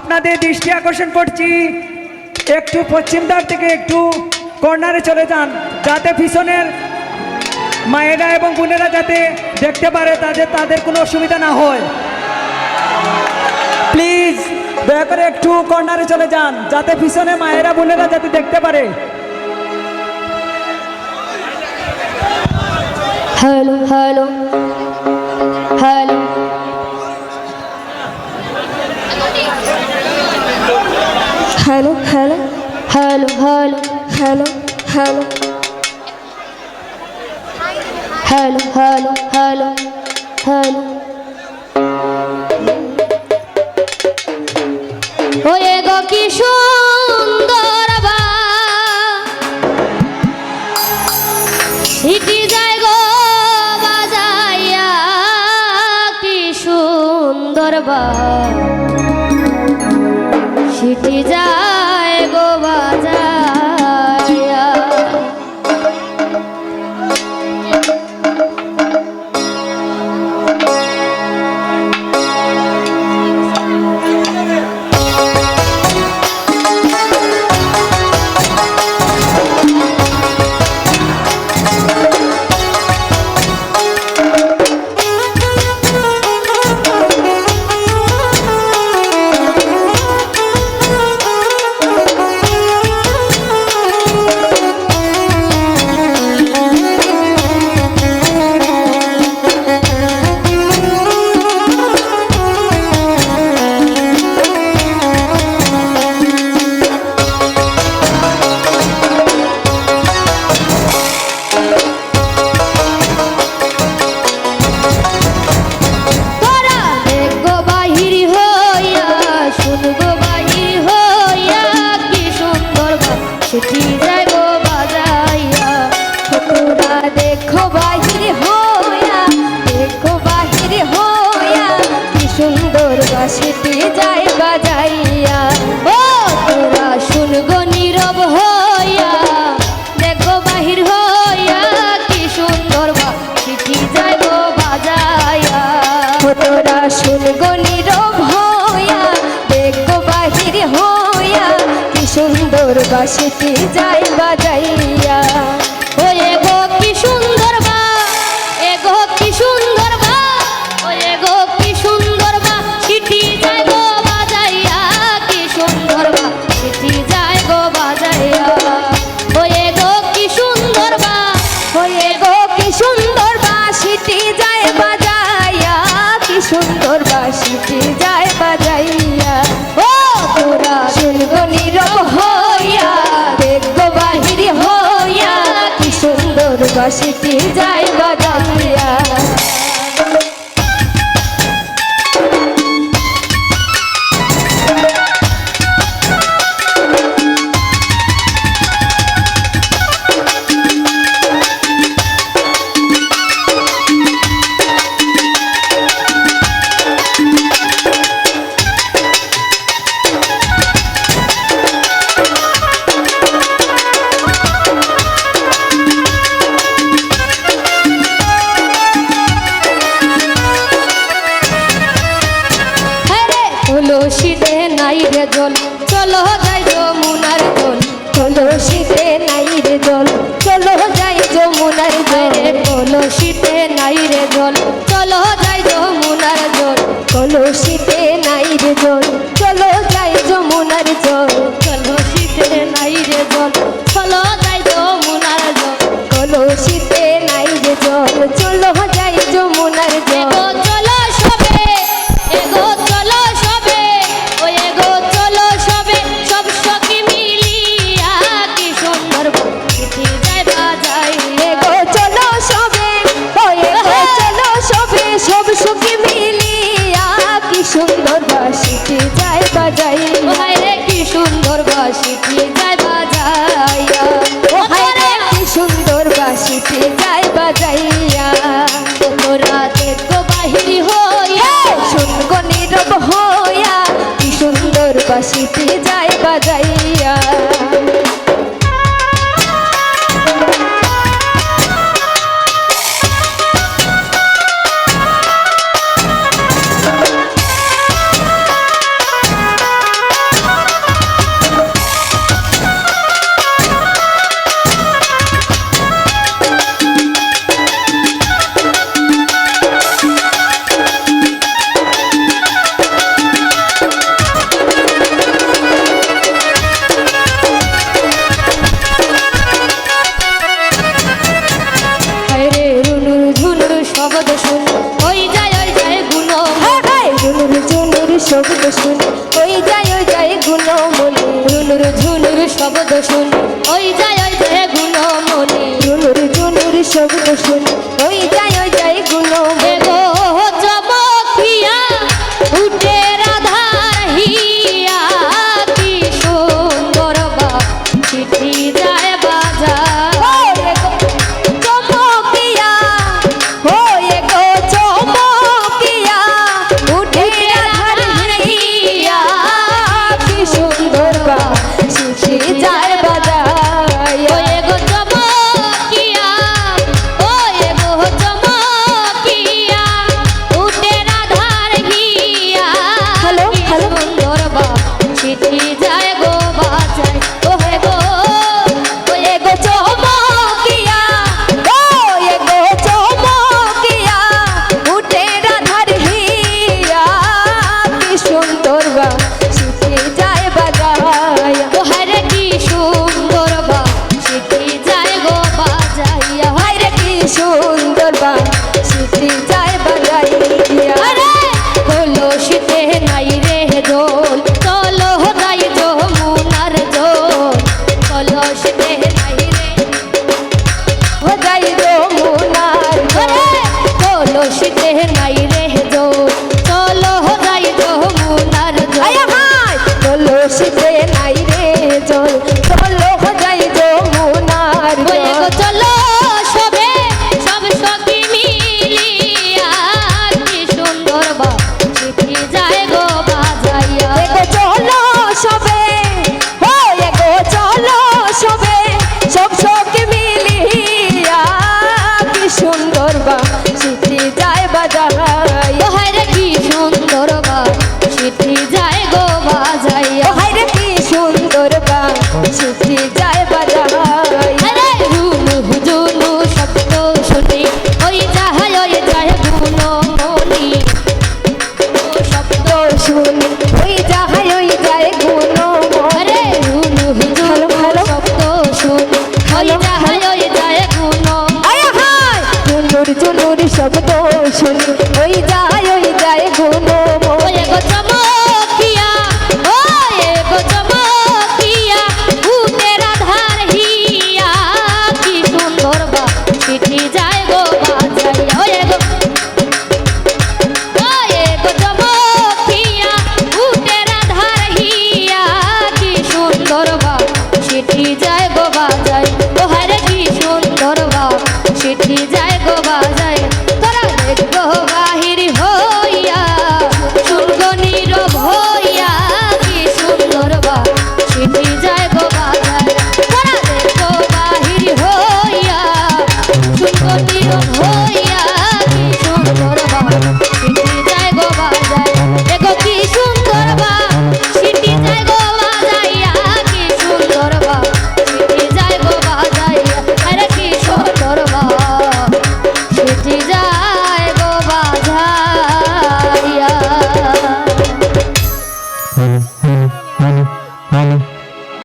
আপনাদের দৃষ্টি আকর্ষণ করছি। একটু পশ্চিম ধার থেকে একটু কর্নারে চলে যান, যাতে পিছনের মায়েরা এবং বোনেরা যাতে দেখতে পারে তাদের তাদের কোনো অসুবিধা না হয়। প্লিজ, দয়া করে একটু কর্নারে চলে যান, যাতে পিছনে মায়েরা বোনেরা যাতে দেখতে পারে। Hello hello hello. Hello hello hello hello hello hello hello hello hello hello way গো কি সুন্দর বা সিটি যায় গো বাজাইয়া কি সুন্দর বা যায় বাজাইয়া। ও, তোরা শুনগো নীরব হইয়া। দেখো কি সুন্দর সেটি যায় গো বাজাইয়া। তোরা শুনগো নীরব হইয়া। দেখো বাহির হইয়া কি সুন্দর বাসিটি যাই বাজাইয়া। বাসিতে যাই বাজাইয়া নাই রে জল। চলো যাই যমুনার জল। তুলসীতে নাই রে জল। চলো যাই যমুনার জল। তুলসীতে নাই রে জল। চলো যাই যমুনার জল। তুলসীতে সুন্দর বাসিতে যায় বাজাইয়া তোরা দেখো বাহির হইয়া শুনগো নীরব হইয়া কি সুন্দর বাসিটি যায় বাজাইয়া। ওই যায় ওই যায় গুণ মনে রুনুর ঝুনুর শব্দ শুনি। ওই যায় ওই যায় গুণ মনে রুনুর ঝুনুর শব্দ শুনি। ওই যায় ওই যায় গুণ মনে গো চমকিয়া, উঠে করেছেন